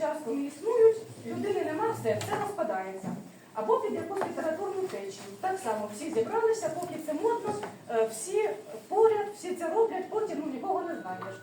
участком існують, людини нема, все, все розпадається. Або під якусь літературну течію. Так само всі зібралися, поки це модно, е, всі поряд, всі це роблять, потім ну, нікого не знайдеш.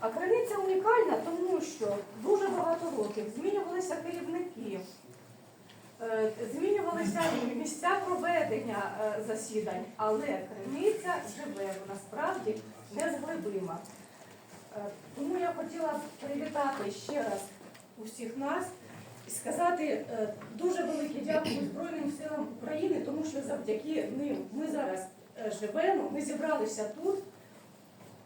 А криниця унікальна, тому що дуже багато років змінювалися керівники, е, змінювалися місця проведення е, засідань, але криниця живе, вона справді незглибима. Тому я хотіла привітати ще раз усіх нас і сказати е, дуже велике дякую Збройним силам України, тому що завдяки ним ми зараз е, живемо, ми зібралися тут,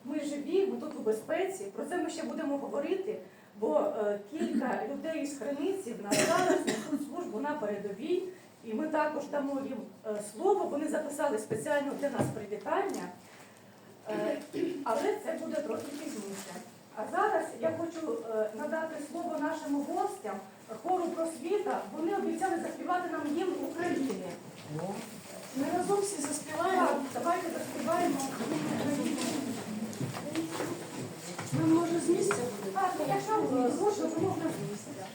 ми живі, ми тут у безпеці. Про це ми ще будемо говорити, бо е, кілька людей із Хрениці в нас зараз несуть службу на передовій, і ми також дамо їм слово. Вони записали спеціально для нас привітання. Але це буде трохи пізніше. А зараз я хочу е, надати слово нашим гостям хору просвіта. Вони обіцяли заспівати нам гімн України. Ми разом всі заспіваємо. Так, давайте заспіваємо. Ми може з місця буде. Так, ну, якщо то можна з місця.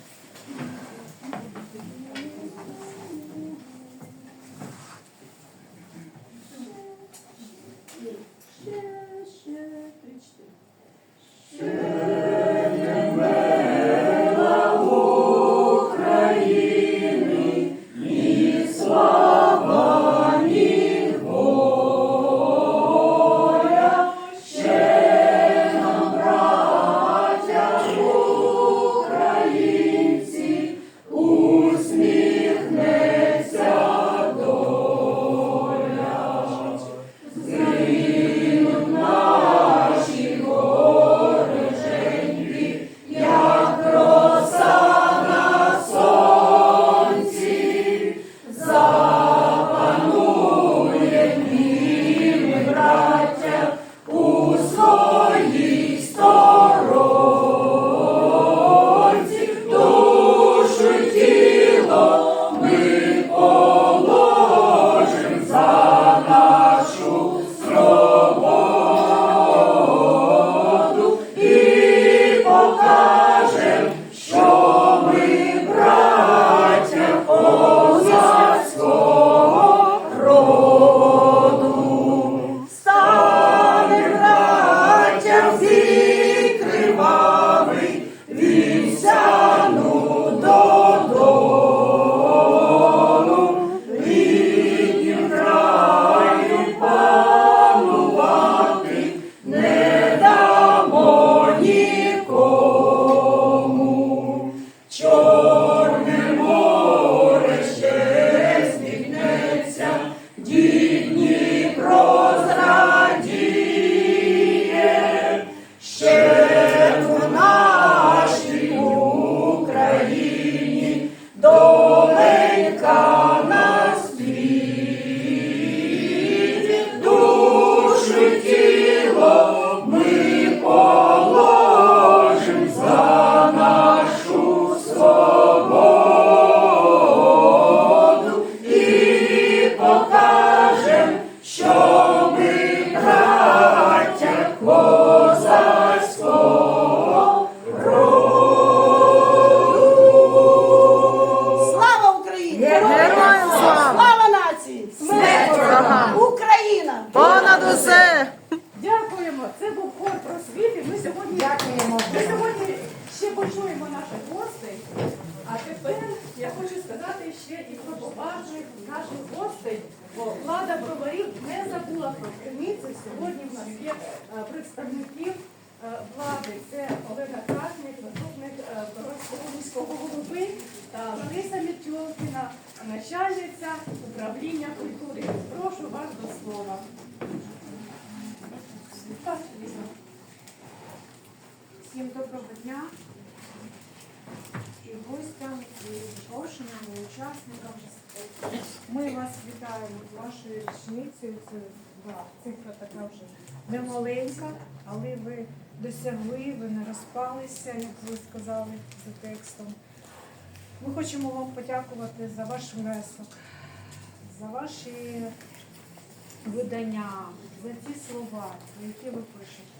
Lord. Наших гостей, влада броварів не забула про криниці. Сьогодні в нас є е, представників е, влади. Це Олега Красник, заступник е, Боровського голови та Лариса Мітьолкіна, начальниця управління культури. Прошу вас до слова. Всім доброго дня і гостям, і запрошеним, і учасникам. Ми вас вітаємо з вашою річницею. Це да, цифра така вже немаленька, але ви досягли, ви не розпалися, як ви сказали за текстом. Ми хочемо вам подякувати за ваш внесок, за ваші видання, за ті слова, які ви пишете.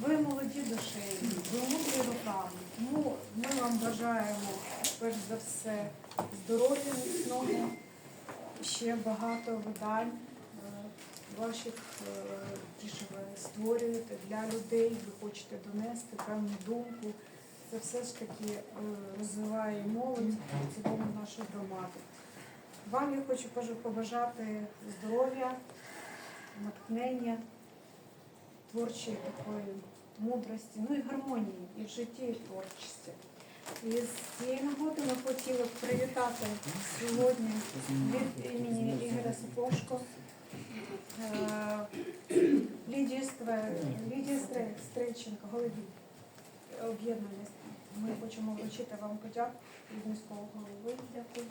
Ви молоді душею, ви мудрі руками. Тому ми вам бажаємо перш за все здоров'я міцного, ще багато видань е, ваших, е, ті, що ви створюєте для людей, ви хочете донести певну думку. Це все ж таки е, розвиває молодь в цілому нашу громаду. Вам я хочу побажати здоров'я, натхнення, творчої такої мудрості, ну і гармонії і в житті, і в творчості. І з цієї нагоди ми хотіли б привітати сьогодні від імені Ігоря Сапожко е, Стре- Стрельченко, голові об'єднання. Ми хочемо вручити вам подяку від міського голови. Дякую.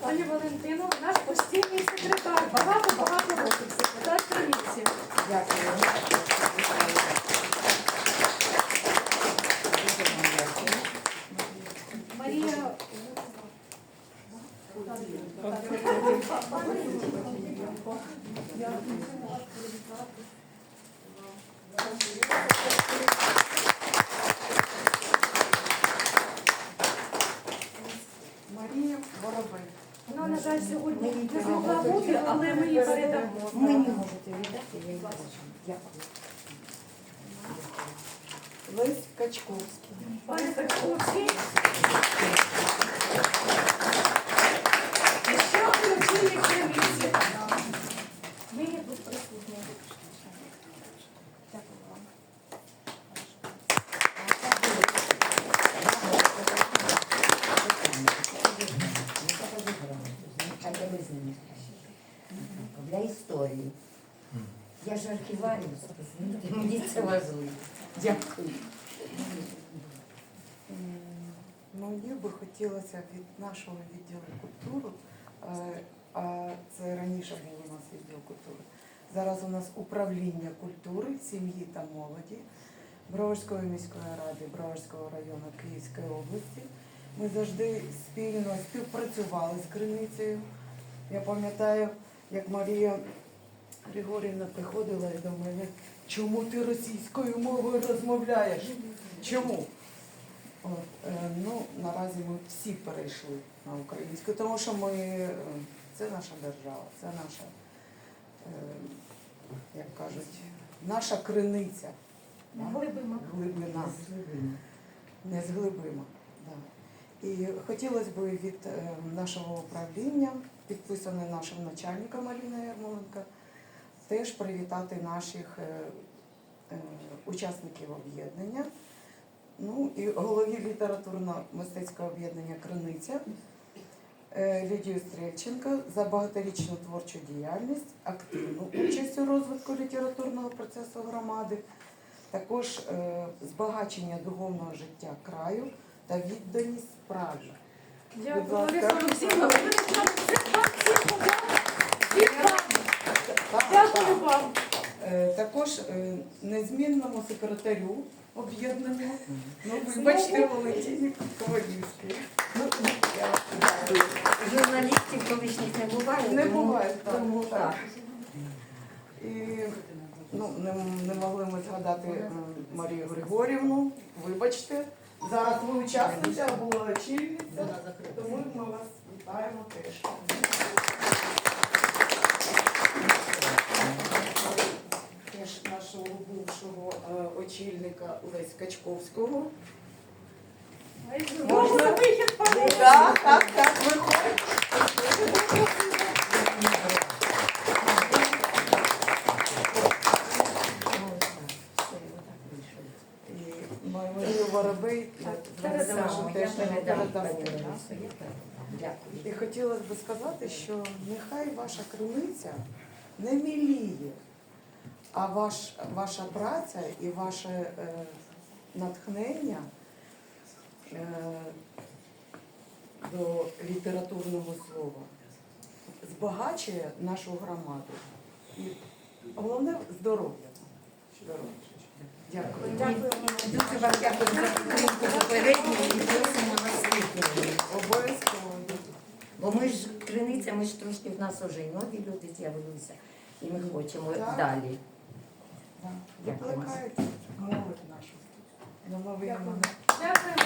Пані Валентино, наш постійний секретар, багато-багато років, секретар комісії. Дякую. Марія Марія Воробей. Вона, на жаль, сьогодні не змогла бути, але ми її передамо. Мені можете віддати, я її бачу. Дякую. Лесь Качковський. Пане Саксовський. І ще один очільник комісії. Ми є тут присутні. Дякую вам. Хай ви з ними. Для історії. Я ж архіваріус, мені це важливо. Дякую. Мені би хотілося від нашого відділу культури, е, а це раніше був у нас відділ культури. Зараз у нас управління культури, сім'ї та молоді Броварської міської ради, Броварського району Київської області. Ми завжди спільно співпрацювали з Криницею. Я пам'ятаю, як Марія Григорівна приходила і до мене, чому ти російською мовою розмовляєш? Чому? От, е, ну, наразі ми всі перейшли на українську, тому що ми, е, це наша держава, це наша, е, як кажуть, наша криниця. да? Глибима. Глибина, незглибима. Да. І хотілося б від е, нашого управління, підписане нашим начальником Аліною Ярмоленко, теж привітати наших е, е, учасників об'єднання. Ну і голові літературно-мистецького об'єднання Криниця е, Лідію Стрельченко за багаторічну творчу діяльність, активну участь у розвитку літературного процесу громади, також збагачення духовного життя краю та відданість справі. Дякую, Будь ласка. Лариса Олексійовна. Ви не знаєте, це вам всім подяка. Від вас. Дякую вам. Е, Також е, незмінному секретарю об'єднання, ну вибачте, Валентині Ковалівській. Ну. Журналістів колишніх не буває. Не тому- буває, так, Тому так. так. І ну, не, не могли ми згадати е, Марію Григорівну. Вибачте, зараз ви учасниця, а була очільниця, тому ми вас вітаємо. Теж нашого бувшого е, очільника Лесь Качковського. Можна вихід, пане. Так, так, так, виходь. І Воробей Передамо, я теж передам. Дякую. І хотілося б сказати, що нехай ваша криниця не міліє, а ваш, ваша праця і ваше е, натхнення е, до літературного слова збагачує нашу громаду. І головне здоров'я. Здоров'я. Дякую. Дякую. Дуже вам дякую за підтримку попередню і просимо наступного. Обов'язково. Бо ми ж криниця ми ж трошки в нас вже і нові люди з'явилися, і ми хочемо Так. далі. Викликаєте молодь нашу Дякую.